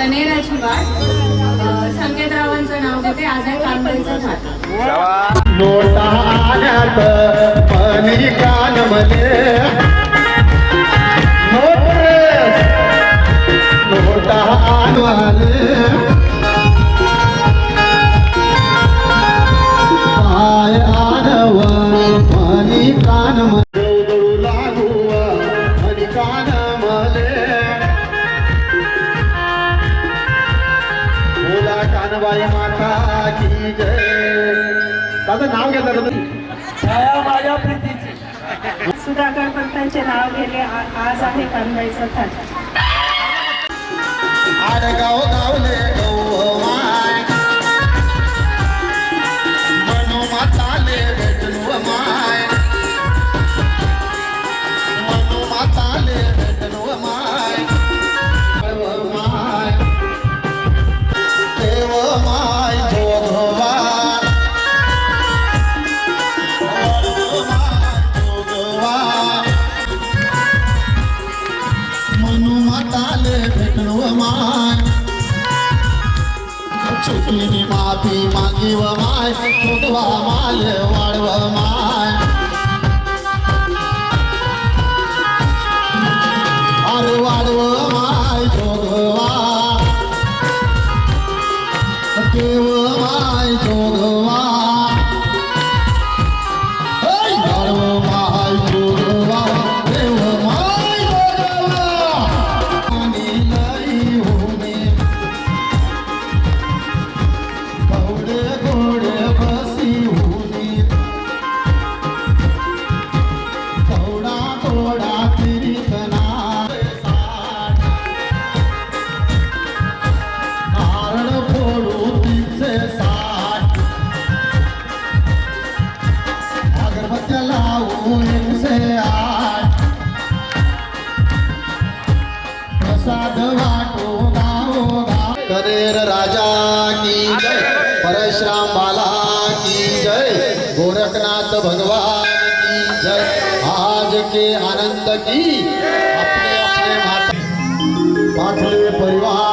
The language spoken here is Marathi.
तनेराची वाट. संकेत रावांचं नाव घेते आझाद कांबळेचा घाट झालं आण्यात पाणी कानमध्ये नोटा आणवाले. बोला कानबाई माता की जय. दादा नाव घेतलं का तुम्ही? सुधाकर पंतांचे नाव गेले आज आहे कानबाईचा थाट आडगाव गावले માફી માંગી વાય છોકવા માલ વાળવા માં जय के आनंद की अपने अपने माता पाथले परिवार